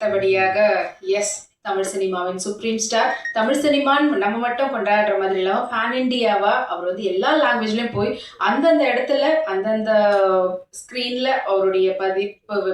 அடுத்தபடியாக எஸ் தமிழ் சினிமாவின் supreme star Tamil சினிமான்னு நம்ம மட்டும் கொண்டாடுற மாதிரி இல்லாமல் பேன் இண்டியாவா அவர் வந்து எல்லா லாங்குவேஜ்லேயும் போய் அந்தந்த இடத்துல அந்தந்த ஸ்க்ரீனில் அவருடைய பதி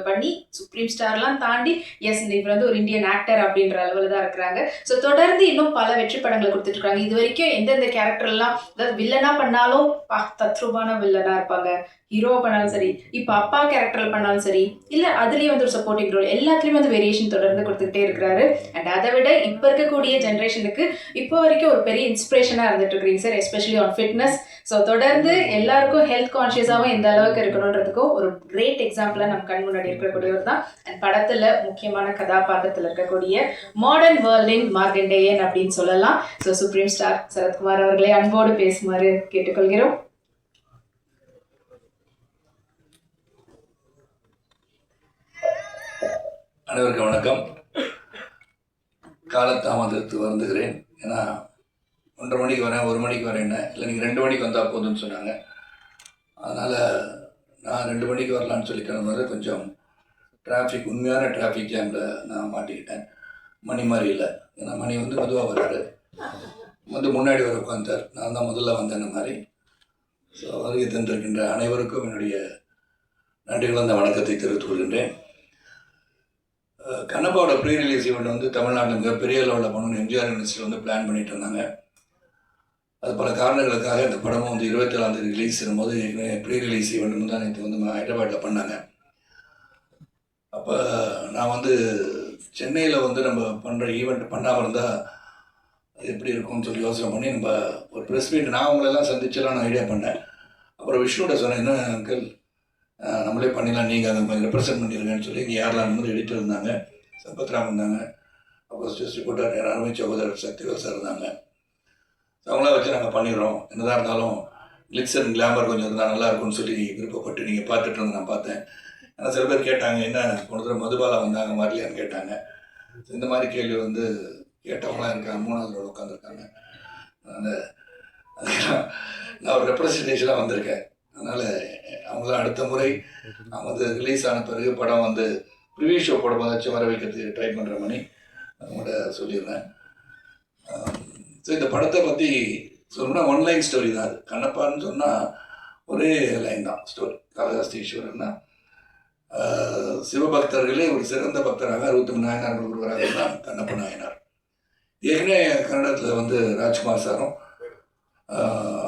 பண்ணி சுப்ரீம் ஸ்டார்லாம் தாண்டி எஸ் இவர் வந்து ஒரு இந்தியன் ஆக்டர் அப்படின்ற அளவில் தான் இருக்கிறாங்க. ஸோ தொடர்ந்து இன்னும் பல வெற்றி படங்களை கொடுத்துட்டு இருக்காங்க. இது வரைக்கும் எந்தெந்த கேரக்டர்லாம் அதாவது வில்லனா பண்ணாலும் பா தத்ரூபான வில்லனா இருப்பாங்க. ஹீரோ பண்ணாலும் சரி இப்போ அப்பா கேரக்டர் பண்ணாலும் சரி இல்லை அதுலேயும் வந்து ஒரு சப்போர்ட்டிங் ரோல் எல்லாத்துலேயும் வந்து வேரியேஷன் தொடர்ந்து கொடுத்துக்கிட்டே இருக்கிறாரு. அண்ட் அதை விட இப்போ இருக்கக்கூடிய ஜென்ரேஷனுக்கு இப்போ வரைக்கும் ஒரு பெரிய இன்ஸ்பிரேஷனாக இருந்துட்டு இருக்கிறீங்க sir especially on fitness so தொடர்ந்து எல்லாருக்கும் ஹெல்த் கான்ஷியஸாகவும் எந்த அளவுக்கு இருக்கணுன்றதுக்கும் ஒரு கிரேட் எக்ஸாம்பிளாக நம்ம கண் முன்னாடி இருக்கக்கூடியவர் தான். அண்ட் படத்தில் முக்கியமான கதாபாத்திரத்தில் இருக்கக்கூடிய மாடர்ன் வேர்ல்டின் மார்கண்டேயன் அப்படின்னு சொல்லலாம். ஸோ சுப்ரீம் ஸ்டார் சரத்குமார் அவர்களை அன்போடு பேசுமாறு கேட்டுக்கொள்கிறோம். அனைவருக்கும் வணக்கம். காலத்தாமதத்து வருந்துகிறேன். ஏன்னா ஒன்றரை மணிக்கு வரேன் ஒரு மணிக்கு வரேன்னு இல்லை நீங்கள் ரெண்டு மணிக்கு வந்தால் போதும்னு சொன்னாங்க. அதனால் நான் ரெண்டு மணிக்கு வரலான்னு சொல்லி கிளம்புறது கொஞ்சம் டிராஃபிக் உண்மையான டிராஃபிக் ஜாமில் நான் மாட்டிக்கிட்டேன். மணி மாதிரி இல்லை. ஏன்னா மணி வந்து மெதுவாக வர்றாரு வந்து முன்னாடி வர உட்காந்தார் நான் தான் முதல்ல வந்தேன் மாதிரி. ஸோ வருகை தந்திருக்கின்ற அனைவருக்கும் என்னுடைய நன்றி கலந்த வணக்கத்தை தெரிவித்துக் கொள்கின்றேன். கண்ணப்பாவோட ப்ரீ ரிலீஸ் ஈவெண்ட் வந்து தமிழ்நாட்டில் மிகப்பெரிய லெவலில் பண்ணணும் எம்ஜிஆர் யூனிவர்சிட்டியில் வந்து பிளான் பண்ணிட்டு இருந்தாங்க. அது பல காரணங்களுக்காக இந்த படமும் வந்து இருபத்தேழாம் தேதி ரிலீஸ் பண்ணும்போது ப்ரீ ரிலீஸ் ஈவெண்ட் தான் நேற்று வந்து ஹைதராபாத்தில் பண்ணாங்க. அப்போ நான் வந்து சென்னையில் வந்து நம்ம பண்ணுற ஈவெண்ட் பண்ணாமல் இருந்தால் எப்படி இருக்கும்னு சொல்லி யோசனை பண்ணி நம்ம ஒரு ப்ரெஸ் மீட் நான் அவங்களெல்லாம் சந்திச்செல்லாம் நான் ஐடியா பண்ணேன். அப்புறம் விஷ்ணுகிட்ட சொன்னேன் என்ன அங்கிள் நம்மளே பண்ணிடலாம் நீங்கள் அதை கொஞ்சம் ரெப்ரசென்ட் பண்ணிடுங்கன்னு சொல்லி இங்கே யாரெல்லாம் வந்து எடிட்டர் இருந்தாங்க சம்பத்ராம் இருந்தாங்க அப்புறம் ஸ்டேஸ் ரிப்போர்ட்டர் அருமை சகோதரர் சக்திவேல் சார் இருந்தாங்க. அவங்களாம் வச்சு நாங்கள் பண்ணிடுறோம். என்னதான் இருந்தாலும் கிளிக்ஸ் அண்ட் கிளாமர் கொஞ்சம் இருந்தால் நல்லா இருக்கும்னு சொல்லி விருப்பப்பட்டு நீங்கள் பார்த்துட்டு இருந்து நான் பார்த்தேன். ஆனால் சில பேர் கேட்டாங்க என்ன போன தடவை மதுபாலா வந்தாங்க வரலையான்னு கேட்டாங்க. இந்த மாதிரி கேள்வி வந்து கேட்டவங்களாம் இருக்காங்க மூணாவது உட்காந்துருக்காங்க அதனால் நான் ஒரு ரெப்ரசன்டேஷனாக வந்திருக்கேன். அதனால் அவங்களாம் அடுத்த முறை அவங்க வந்து ரிலீஸ் ஆன பிறகு படம் வந்து ப்ரிவியூ ஷோ போடும்போதாச்சும் வர வைக்கிறதுக்கு ட்ரை பண்ணுற மணி அவங்கள்ட்ட சொல்லிடுறேன். ஸோ இந்த படத்தை பற்றி சொல்லணும்னா ஒன்லைன் ஸ்டோரி தான் அது. கண்ணப்பான்னு சொன்னால் ஒரே லைன் தான் ஸ்டோரி காளஹஸ்தி ஈஸ்வரன்னா சிவபக்தர்களே ஒரு சிறந்த பக்தராக அறுபத்தி நாயனார்கள் ஒருவராக தான் கண்ணப்ப நாயனார். ஏற்கனவே கன்னடத்தில் வந்து ராஜ்குமார் சாரும்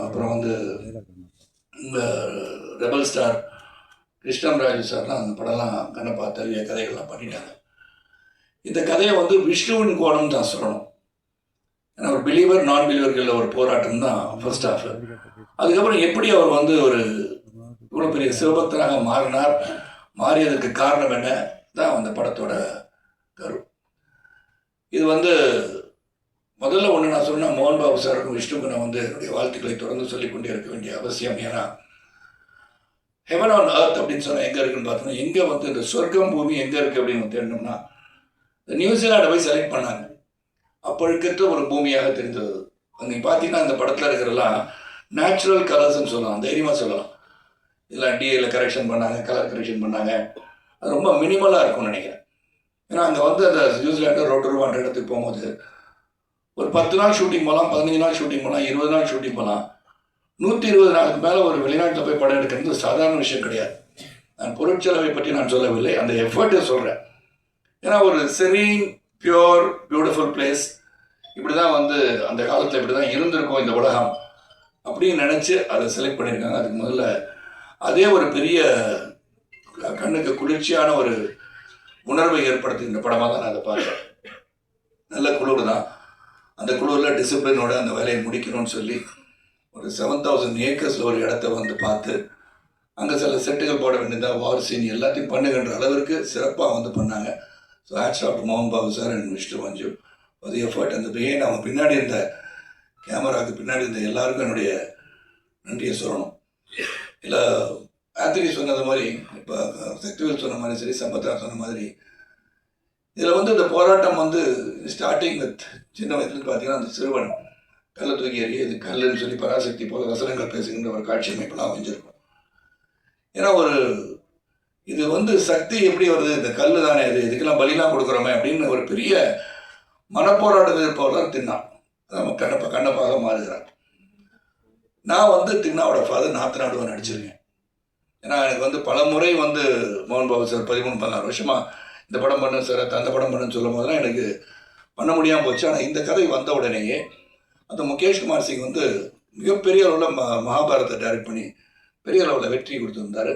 அப்புறம் வந்து இந்த ரெபல் ஸ்டார் கிருஷ்ணம் ராஜு சார்லாம் அந்த படம்லாம் கண்ணப்பா தழுவிய கதைகள்லாம் பண்ணிட்டாங்க. இந்த கதையை வந்து விஷ்ணுவின் கோணம் தான் சொல்லணும். பிலீவர் நான் பிலீவர்கள் ஒரு போராட்டம் தான் ஃபர்ஸ்ட் ஆஃப் அதுக்கப்புறம் எப்படி அவர் வந்து ஒரு இவ்வளோ பெரிய சிவபக்தராக மாறினார் மாறியதுக்கு காரணம் என்ன? தான் அந்த படத்தோட கரு. இது வந்து முதல்ல ஒன்று நான் சொன்னேன் மோகன் பாபு சாருக்கும் விஷ்ணுக்கு நான் வந்து என்னுடைய வாழ்த்துக்களை தொடர்ந்து சொல்லிக் கொண்டே இருக்க வேண்டிய அவசியம். ஏன்னா ஹெவன் ஆன் அர்த் அப்படின்னு சொன்னால் எங்கே இருக்குன்னு பார்த்தோம்னா எங்கே வந்து இந்த சொர்க்கம் பூமி எங்கே இருக்குது அப்படின்னு தேடணும்னா இந்த நியூசிலாண்டை போய் செலக்ட் பண்ணாங்க. அப்போ ஒரு பூமியாக தெரிந்தது. அங்கே பார்த்தீங்கன்னா அந்த படத்தில் இருக்கிறலாம் நேச்சுரல் கலர்ஸ்ன்னு சொல்லலாம். தைரியமாக சொல்லலாம். இதெல்லாம் டிஏல கரெக்ஷன் பண்ணாங்க கலர் கரெக்ஷன் பண்ணாங்க. அது ரொம்ப மினிமலாக இருக்கும்னு நினைக்கிறேன். ஏன்னா அங்கே வந்து அந்த நியூசிலாண்டு ரோட்டருவான்ற இடத்துக்கு போகும்போது ஒரு பத்து நாள் ஷூட்டிங் போகலாம் பதினஞ்சு நாள் ஷூட்டிங் போகலாம் இருபது நாள் ஷூட்டிங் போகலாம். நூற்றி இருபது நாளுக்கு மேலே ஒரு வெளிநாட்டில் போய் படம் எடுக்கிறது சாதாரண விஷயம் கிடையாது. நான் பொருட்செலவை பற்றி நான் சொல்லவில்லை. அந்த எஃபர்ட்டை சொல்கிறேன் ஏன்னா ஒரு செரீன் பியூர் பியூட்டிஃபுல் பிளேஸ் இப்படி தான் வந்து அந்த காலத்தில் இப்படி தான் இருந்திருக்கும் இந்த உலகம். அப்படின்னு நினச்சி அதை செலக்ட் பண்ணியிருக்காங்க. அதுக்கு முதல்ல அதே ஒரு பெரிய கண்ணுக்கு குளிர்ச்சியான ஒரு உணர்வை ஏற்படுத்துகின்ற படமாக தான் நான் அதை பார்த்தேன். நல்ல குளிர் தான். அந்த குளிரில் டிசிப்ளினோட அந்த வேலையை முடிக்கணும்னு சொல்லி ஒரு செவன் தௌசண்ட் ஏக்கர்ஸில் ஒரு இடத்த வந்து பார்த்து அங்கே சில செட்டுகள் போட வேண்டியதாக வார் சீன் எல்லாத்தையும் பண்ணுகின்ற அளவிற்கு சிறப்பாக வந்து பண்ணாங்க. ஸோ ஹேட்ஸ் ஆஃப் மோகன் Babu sir and mister Manju அது எஃபர்ட் அந்த பெயின் அவங்க பின்னாடி இருந்த கேமராவுக்கு பின்னாடி இருந்த எல்லாருக்கும் என்னுடைய நன்றியை சொல்லணும். இல்லை ஆத்திரி சொன்னது மாதிரி இப்போ சக்திவேல் சொன்ன மாதிரி சரி சம்பத்ரா சொன்ன மாதிரி இதில் வந்து இந்த போராட்டம் வந்து ஸ்டார்டிங் வித் சின்ன வயசுல பார்த்தீங்கன்னா அந்த சிறுவன் கல்லை தூக்கி எறிய இது கல்லுன்னு சொல்லி பராசக்தி போல வசனங்கள் பேசுகின்ற ஒரு காட்சி அமைப்பெல்லாம் அமைஞ்சிருக்கும். ஏன்னா ஒரு இது வந்து சக்தி எப்படி வருது? இந்த கல் தானே இது? இதுக்கெல்லாம் பலிலாம் கொடுக்குறோமே அப்படின்னு ஒரு பெரிய மனப்போராட்டத்தில் இருப்பவர் தான் தின்னா நம்ம கண்ணப்ப கண்ணப்பாக மாறுகிறார். நான் வந்து தின்னாவோட ஃபாதர் நாத்தநாடுவன் நடிச்சிருக்கேன். ஏன்னா எனக்கு வந்து பல முறை வந்து மோகன் பாபு சார் பதிமூணு பதினாறு வருஷமா இந்த படம் பண்ணு சார் அந்த படம் பண்ணுன்னு சொல்லும் போதெல்லாம் எனக்கு பண்ண முடியாமல் போச்சு. ஆனால் இந்த கதை வந்த உடனேயே அந்த முகேஷ் குமார் சிங் வந்து மிகப்பெரிய அளவில் ம மகாபாரத்தை டைரக்ட் பண்ணி பெரிய அளவில் வெற்றி கொடுத்துருந்தாரு.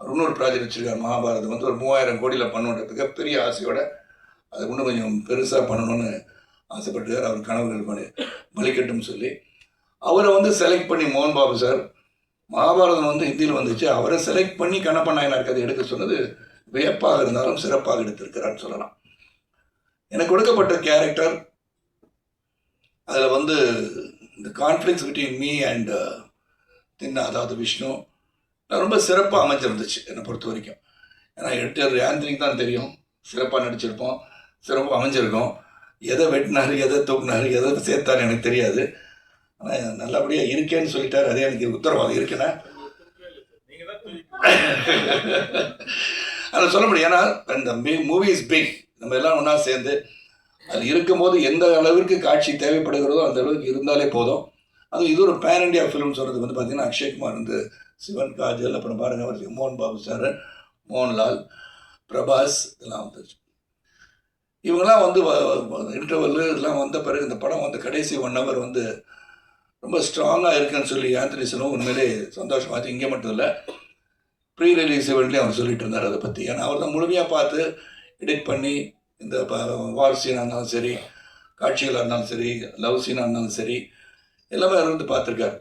இன்னொரு ப்ராஜெக்ட் வச்சிருக்கார் மகாபாரதம். வந்து ஒரு மூவாயிரம் கோடியில் பண்ணுன்ற மிகப்பெரிய ஆசையோட அதை இன்னும் கொஞ்சம் பெருசாக பண்ணணும்னு ஆசைப்பட்டுக்கார் அவர் கனவுகள் பண்ணி பலிக்கட்டும் சொல்லி அவரை வந்து செலக்ட் பண்ணி மோகன் பாபு சார் மகாபாரதம் வந்து ஹிந்தியில் வந்துச்சு. அவரை செலக்ட் பண்ணி கண்ணப்ப நாயனார் கதை எடுக்க சொன்னது வியப்பாக இருந்தாலும் சிறப்பாக எடுத்திருக்கிறான்னு சொல்லலாம். எனக்கு கொடுக்கப்பட்ட கேரக்டர் அதில் வந்து இந்த கான்ஃப்ளிக்ஸ் பிட்வீன் மீ அண்ட் தின்னா அதாவது விஷ்ணு ரொம்ப சிறப்பாக அமைஞ்சிருந்துச்சு என்னை பொறுத்த வரைக்கும். ஏன்னா எடிட்டர் ஆந்தனிக்கு தான் தெரியும். சிறப்பாக நடிச்சிருப்போம். சிறப்பாக அமைஞ்சிருக்கோம். எதை வெட்டினார் எதை தூக்குனார் எதை சேர்த்தார் எனக்கு தெரியாது. ஆனால் நல்லபடியாக இருக்கேன்னு சொல்லிட்டார். அதே எனக்கு உத்தரவாதம் இருக்கேன்னா. அதை சொல்ல முடியும். ஏன்னா இந்த மூவி இஸ் பிக் நம்ம எல்லாம் ஒன்றா சேர்ந்து அது இருக்கும்போது எந்த அளவிற்கு காட்சி தேவைப்படுகிறதோ அந்த அளவுக்கு இருந்தாலே போதும். அதுவும் இது ஒரு பேன் இண்டியா ஃபிலிம் சொல்கிறது வந்து பார்த்தீங்கன்னா அக்ஷய்குமார் வந்து சிவன் காஜல் அப்புறம் பாருங்க அவர் மோகன் பாபு சார் மோகன்லால் பிரபாஸ் இதெல்லாம் வந்துச்சு இவங்கெல்லாம் வந்து இன்டர்வல் இதெல்லாம் வந்த பிறகு இந்த படம் வந்து கடைசி ஒன் ஹவர் வந்து ரொம்ப ஸ்ட்ராங்காக இருக்குன்னு சொல்லி ஆந்தனி செல்வம் உண்மையிலே சந்தோஷமாச்சு இங்கே மட்டும் இல்லை ப்ரீ ரிலீஸ் இவெண்ட்லேயும் அவர் சொல்லிட்டு இருந்தார் அதை பற்றி ஏன்னா அவர் தான் முழுமையாக பார்த்து எடிட் பண்ணி இந்த வார் சீனாக இருந்தாலும் சரி காட்சிகளாக இருந்தாலும் சரி லவ் சீனாக இருந்தாலும் சரி எல்லாமே அவர் வந்து பார்த்துருக்காரு.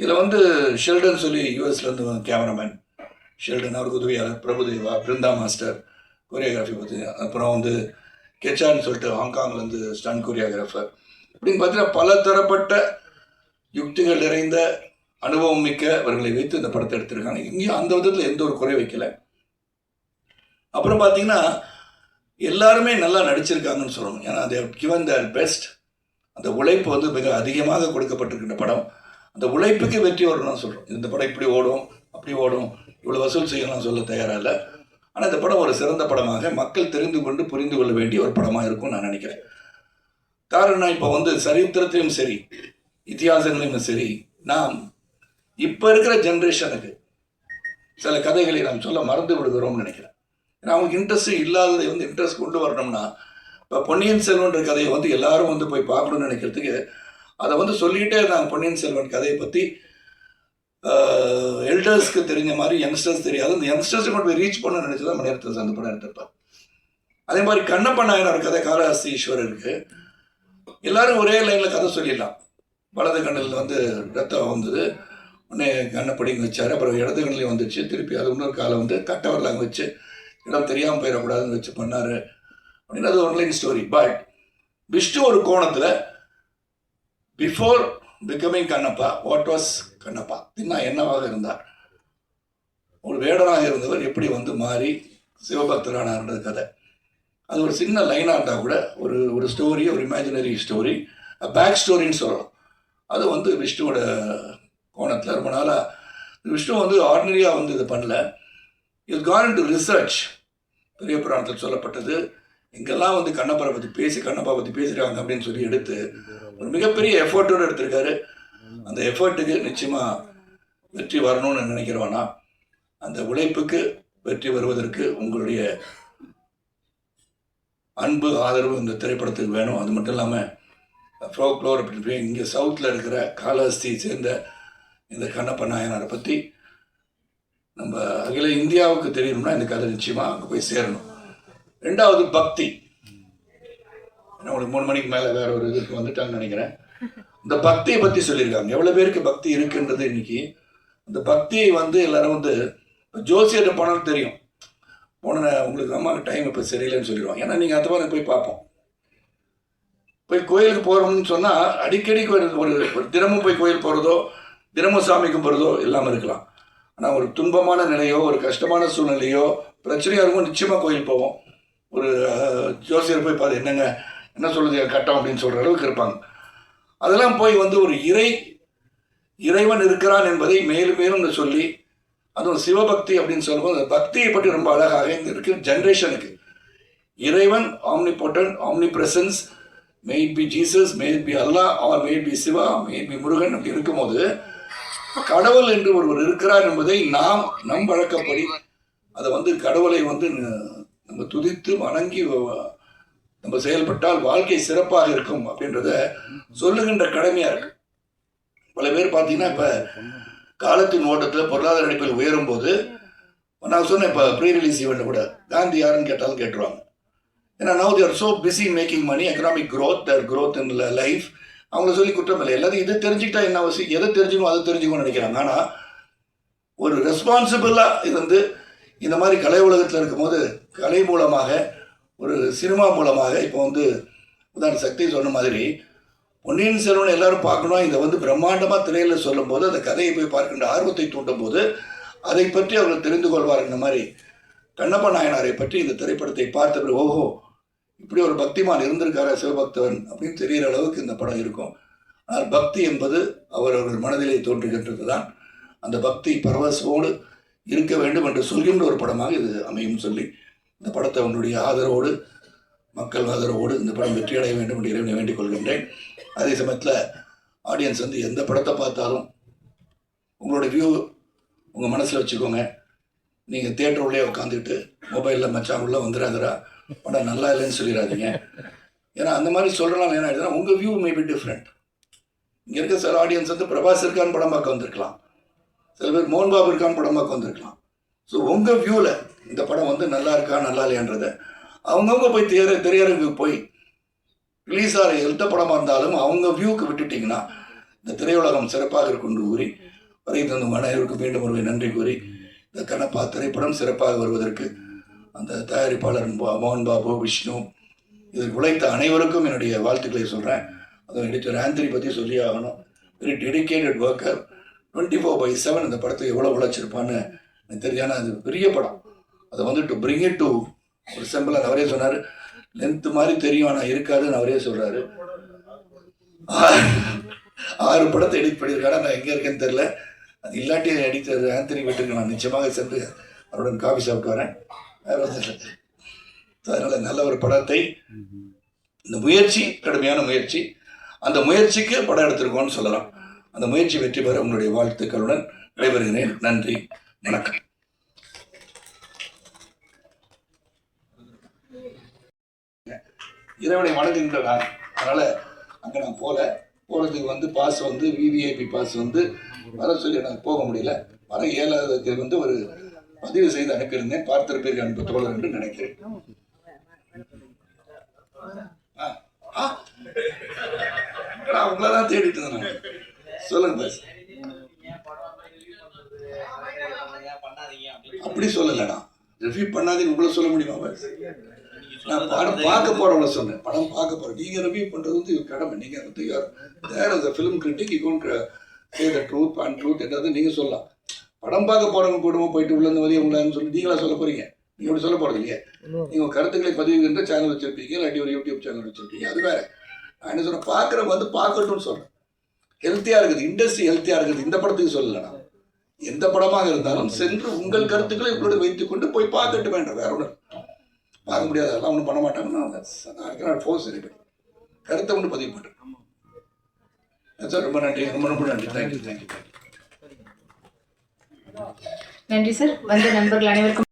இதில் வந்து ஷெல்டன் சொல்லி யூஎஸ்லேருந்து கேமராமேன் ஷெல்டன் அவருக்கு உதவியாளர் பிரபுதேவா பிருந்தா மாஸ்டர் கொரியோகிராஃபி பற்றி அப்புறம் வந்து கெச்சான்னு சொல்லிட்டு ஹாங்காங்லேருந்து ஸ்டன் கொரியோகிராஃபர் இப்படின்னு பார்த்தீங்கன்னா பல தரப்பட்ட யுக்திகள் நிறைந்த அனுபவம் மிக்க அவர்களை வைத்து இந்த படத்தை எடுத்திருக்காங்க. இங்கேயும் அந்த விதத்தில் எந்த ஒரு குறை வைக்கல. அப்புறம் பார்த்தீங்கன்னா எல்லாருமே நல்லா நடிச்சிருக்காங்கன்னு சொல்லணும். ஏன்னா they கிவன் தேர் பெஸ்ட் அந்த உழைப்பு வந்து மிக அதிகமாக கொடுக்கப்பட்டிருக்கின்ற படம். அந்த உழைப்புக்கு வெற்றி வரும்னு சொல்கிறோம் இந்த படம் இப்படி ஓடும் அப்படி ஓடும் இவ்வளோ வசூல் செய்யணும்னு சொல்ல தயாராக இல்லை ஆனால் இந்த படம் ஒரு சிறந்த படமாக மக்கள் தெரிந்து கொண்டு புரிந்து கொள்ள வேண்டிய ஒரு படமாக இருக்கும்னு நான் நினைக்கிறேன். காரணம் இப்போ வந்து சரித்திரத்திலும் சரி இத்தியாசங்களையும் சரி நாம் இப்போ இருக்கிற ஜென்ரேஷனுக்கு சில கதைகளை நாம் சொல்ல மறந்து விடுகிறோம்னு நினைக்கிறேன். ஏன்னா அவங்களுக்கு இன்ட்ரெஸ்ட் இல்லாததை வந்து இன்ட்ரெஸ்ட் கொண்டு வரணும்னா இப்போ பொன்னியின் செல்வன்ற கதையை வந்து எல்லாரும் வந்து போய் பார்க்கணும்னு நினைக்கிறதுக்கு அதை வந்து சொல்லிக்கிட்டே இருந்தாங்க பொன்னியின் செல்வன் கதையை பற்றி எல்டர்ஸ்க்கு தெரிஞ்ச மாதிரி யங்ஸ்டர்ஸ் தெரியாது. அந்த யங்ஸ்டர்ஸை கொண்டு போய் ரீச் பண்ண நினச்சி தான் நேரத்தில் அந்த படம் எடுத்திருப்பார். அதே மாதிரி கண்ணப்ப நாயனார் கதை காளஹஸ்தி ஈஸ்வரருக்கு எல்லாரும் ஒரே லைனில் கதை சொல்லிடலாம். வலது கண்ணில் வந்து ரத்தம் வந்தது. உடனே கண்ணப்படிங்க வச்சார். அப்புறம் இடது கண்ணிலையும் வந்துச்சு. திருப்பி அது இன்னொரு காலம் வந்து கட்டவரலாங்க வச்சு இடம் தெரியாமல் போயிடக்கூடாதுன்னு வச்சு பண்ணார். அப்படின்னு அது ஒன்லைன் ஸ்டோரி பட் விஷ்ணு ஒரு கோணத்தில் before becoming Kannappa what was Kannappa Thinna என்னவாக இருந்தார்? ஒரு வேடனாக இருந்தவர் எப்படி வந்து மாறி சிவபக்தரானார்ன்றது கதை. அது ஒரு சின்ன லைனாக இருந்தால் கூட ஒரு ஒரு ஸ்டோரி ஒரு இமேஜினரி ஸ்டோரி பேக் ஸ்டோரின்னு சொல்லலாம். அது வந்து விஷ்ணுவோட கோணத்தில் ரொம்ப நாளாக விஷ்ணு வந்து ஆர்டினரியாக வந்து இது பண்ணல. இது கான் டு ரிசர்ச் பெரிய புராணத்தில் சொல்லப்பட்டது. எங்கெல்லாம் வந்து கண்ணப்பரை பற்றி பேசி கண்ணப்பா பற்றி பேசுகிறாங்க அப்படின்னு சொல்லி எடுத்து ஒரு மிகப்பெரிய எஃபர்ட்டோடு எடுத்திருக்காரு. அந்த எஃபர்ட்டுக்கு நிச்சயமாக வெற்றி வரணும்னு நினைக்கிறவனா அந்த உழைப்புக்கு வெற்றி வருவதற்கு உங்களுடைய அன்பு ஆதரவு இந்த திரைப்படத்துக்கு வேணும். அது மட்டும் இல்லாமல் ஃப்ளோர் அப்படின்னு இங்கே சவுத்தில் இருக்கிற காலஹஸ்தியை சேர்ந்த இந்த கண்ணப்ப நாயனாரை பற்றி நம்ம அகில இந்தியாவுக்கு தெரியணும்னா இந்த கதை நிச்சயமாக அங்கே போய் சேரணும். ரெண்டாவது பக்தி. உங்களுக்கு மூணு மணிக்கு மேலே வேற ஒரு இதுக்கு வந்துட்டாங்கன்னு நினைக்கிறேன். இந்த பக்தியை பற்றி சொல்லியிருக்காங்க. எவ்வளோ பேருக்கு பக்தி இருக்குன்றது இன்னைக்கு அந்த பக்தியை வந்து எல்லாரும் வந்து ஜோசியர்கிட்ட போனாலும் தெரியும். போன உங்களுக்கு அம்மாவுக்கு டைம் இப்போ சரியில்லைன்னு சொல்லிடுவாங்க. ஏன்னா நீங்கள் அந்த மாதிரி போய் பார்ப்போம். போய் கோயிலுக்கு போகிறோம்னு சொன்னால் அடிக்கடி கோயிலுக்கு ஒரு ஒரு தினமும் போய் கோயில் போகிறதோ தினமும் சாமி கும்பிட்றதோ இல்லாமல் இருக்கலாம். ஆனால் ஒரு துன்பமான நிலையோ ஒரு கஷ்டமான சூழ்நிலையோ பிரச்சனையாக இருக்கும் நிச்சயமாக கோயில் போவோம். ஒரு ஜோசியர் போய் பார்த்து என்னங்க என்ன சொல்லுது கட்டம் அப்படின்னு சொல்கிற அளவுக்கு இருப்பாங்க. அதெல்லாம் போய் வந்து ஒரு இறை இறைவன் இருக்கிறான் என்பதை மேலும் மேலும் சொல்லி அதுவும் சிவபக்தி அப்படின்னு சொல்லும்போது அந்த பக்தியை பற்றி ரொம்ப அழகாக இங்கே இருக்கிற ஜென்ரேஷனுக்கு இறைவன் omnipotent omnipresence made by Jesus made by Allah or made by Shiva made by Murugan அப்படி இருக்கும்போது கடவுள் என்று ஒருவர் இருக்கிறார் என்பதை நாம் நம் வழக்கப்படி அதை வந்து கடவுளை வந்து நம்ம துதித்து வணங்கி நம்ம செயல்பட்டால் வாழ்க்கை சிறப்பாக இருக்கும் அப்படின்றத சொல்லுகின்ற கடமையாக இருக்கு. பல பேர் பார்த்தீங்கன்னா இப்போ காலத்தின் ஓட்டத்தில் பொருளாதார அடிப்பில் உயரும் போது நான் சொன்னேன் இப்போ ப்ரீ ரிலீஸ் ஈவெண்ட் கூட காந்தி யாருன்னு கேட்டாலும் கேட்டுருவாங்க. ஏன்னா now they're so busy making money economic growth their growth in life அவங்கள சொல்லி குற்றம் இல்லை. எல்லாத்தையும் இதை தெரிஞ்சுக்கிட்டா என்ன அவசியம்? எதை தெரிஞ்சுக்கணும் அதை தெரிஞ்சுக்கணும்னு நினைக்கிறாங்க. ஆனால் ஒரு ரெஸ்பான்சிபிளாக இருந்து இந்த மாதிரி கலை உலகத்தில் இருக்கும்போது கலை மூலமாக ஒரு சினிமா மூலமாக இப்போ வந்து உதாரண சக்தி சொன்ன மாதிரி பொன்னியின் செல்வன் எல்லாரும் பார்க்கணும் இதை வந்து பிரம்மாண்டமாக திரையில் சொல்லும்போது அந்த கதையை போய் பார்க்கின்ற ஆர்வத்தை தூண்டும் போது அதை பற்றி அவர்கள் தெரிந்து கொள்வார் இந்த மாதிரி கண்ணப்ப நாயனாரை பற்றி இந்த திரைப்படத்தை பார்த்த பிறகு ஓஹோ இப்படி ஒரு பக்திமான் இருந்திருக்காரா சிவபக்தவன் அப்படின்னு தெரிகிற அளவுக்கு இந்த படம் இருக்கும். ஆனால் பக்தி என்பது அவர் அவர்கள் மனதிலே தோன்றுகின்றது தான் அந்த பக்தி பரவசோடு இருக்க வேண்டும் என்று சொல்கின்ற ஒரு படமாக இது அமையும் சொல்லி இந்த படத்தை உன்னுடைய ஆதரவோடு மக்கள் ஆதரவோடு இந்த படம் வெற்றியடைய வேண்டும் என்று இறைவனை வேண்டிக் கொள்கின்றேன். அதே சமயத்தில் ஆடியன்ஸ் வந்து எந்த படத்தை பார்த்தாலும் உங்களோட வியூ உங்கள் மனசில் வச்சுக்கோங்க. நீங்கள் தேட்டர் உள்ளே உட்காந்துட்டு மொபைலில் மச்சான் உள்ள வந்துடாதரா படம் நல்லா இல்லைன்னு சொல்லிடாதீங்க ஏன்னா அந்த மாதிரி சொல்கிறனால என்ன ஆயிடுதுன்னா உங்கள் வியூ மே பி டிஃப்ரெண்ட் இங்கே இருக்க சில ஆடியன்ஸ் வந்து பிரபாஸ் இருக்கான்னு படம் பார்க்க வந்திருக்கலாம். சில பேர் மோகன் பாபு இருக்கான் படம் பார்க்க வந்திருக்கலாம் ஸோ உங்கள் வியூவில் இந்த படம் வந்து நல்லா இருக்கா நல்லா இல்லையான்றதை அவங்கவுங்க போய் திரையர திரையரங்குக்கு போய் ரிலீஸ் ஆகிற எந்த படமாக இருந்தாலும் அவங்க வியூக்கு விட்டுட்டிங்கன்னா இந்த திரையுலகம் சிறப்பாக இருக்கும்னு கூறி வரை தந்த மனைவருக்கு மீண்டும் ஒரு நன்றி கூறி இந்த கணப்பா திரைப்படம் சிறப்பாக வருவதற்கு அந்த தயாரிப்பாளர் மோகன் பாபு விஷ்ணு இதற்கு உழைத்த அனைவருக்கும் என்னுடைய வாழ்த்துக்களை சொல்கிறேன் அதை எடிட்டர் ஆந்திரி பற்றி சொல்லி ஆகணும். Very dedicated worker twenty four by seven இந்த படத்தை எவ்வளோ உழைச்சிருப்பான்னு எனக்கு தெரியாமல் அது பெரிய படம். அதை வந்து டு பிரிங் இட் டு ஒரு சிம்பிளாக அவரே சொன்னார். லென்த்து மாதிரி தெரியும் ஆனால் இருக்காதுன்னு அவரே சொல்கிறாரு ஆறு படத்தை எடிட் பண்ணியிருக்காரு நான் எங்கே இருக்கேன்னு தெரில அது இல்லாட்டி எடிட்டர் ஆந்தனி வீட்டுக்கு நான் நிச்சயமாக சென்று அவருடன் காஃபி சாப்பிட்டு வரேன். வேற ஒன்றும் நல்ல ஒரு படத்தை இந்த முயற்சி கடுமையான முயற்சி. அந்த முயற்சிக்கு படம் எடுத்திருக்கோம்னு சொல்லலாம். அந்த முயற்சி வெற்றி பெற உங்களுடைய வாழ்த்துக்களுடன் விடைபெறுகிறேன். நன்றி. வணக்கம். இறைவனை வணங்குகின்ற நான். அதனால் அங்கே நான் போகல போகிறதுக்கு வந்து பாஸ் வந்து விவிஐபி பாஸ் வந்து வர சொல்லி எனக்கு போக முடியல. வர ஏழாவதுக்கு வந்து ஒரு பதிவு செய்து அனுப்பியிருந்தேன். பார்த்திருப்பீர்கள் அன்பு தோழர் என்று நினைக்கிறேன். ஆ, ஆ. நான் உங்களை தான் தேடிட்டு இருந்தேன். நான். சொல்லுங்க பாஸ் அப்படி சொல்லலடா. ரிவ்யூ பண்ணாதீங்க உங்களை சொல்ல முடியுமா பாஸ் நான் படம் பார்க்க போறவங்கள சொன்னேன். படம் பார்க்க போறேன். நீங்க ரிவ்யூ பண்றது வந்து கடமை. நீங்க வந்து யார் there as a say the truth and truth என்றது நீங்க சொல்லலாம். படம் பார்க்க போறவங்க கூடமா போயிட்டு உள்ள இந்த மாதிரி உங்களான்னு சொல்லி நீங்களா சொல்ல போறீங்க? நீங்க அப்படி சொல்ல போறது இல்லையா? நீங்க கருத்துக்களை பதிவுகின்ற சேனல் வச்சிருப்பீங்க இல்லாட்டி ஒரு யூடியூப் சேனல் வச்சிருப்பீங்க. அது வேற. நான் என்ன சொல்றேன் பார்க்குறவங்க வந்து பார்க்கட்டும்னு சொல்றேன் ஹெல்த்தியாக இருக்குது. இண்டஸ்ட்ரி ஹெல்த்தியாக இருக்குது. இந்த படத்துக்கு சொல்லலாம் எந்த படமாக இருந்தாலும் சென்று உங்கள் கருத்துக்களை உங்களோட வைத்துக் கொண்டு போய் பார்த்துட்டு வேண்டாம் வேற ஒன்று பார்க்க முடியாது. அதெல்லாம் ஒன்றும் பண்ண மாட்டாங்கன்னா ஃபோர்ஸ் இருக்கு. கருத்தை ஒன்று பதிவு பண்ணுறேன் சார் ரொம்ப நன்றி. ரொம்ப ரொம்ப நன்றி. தேங்க்யூ தேங்க்யூ நன்றி சார் வந்த நண்பர்கள் அனைவருக்கும்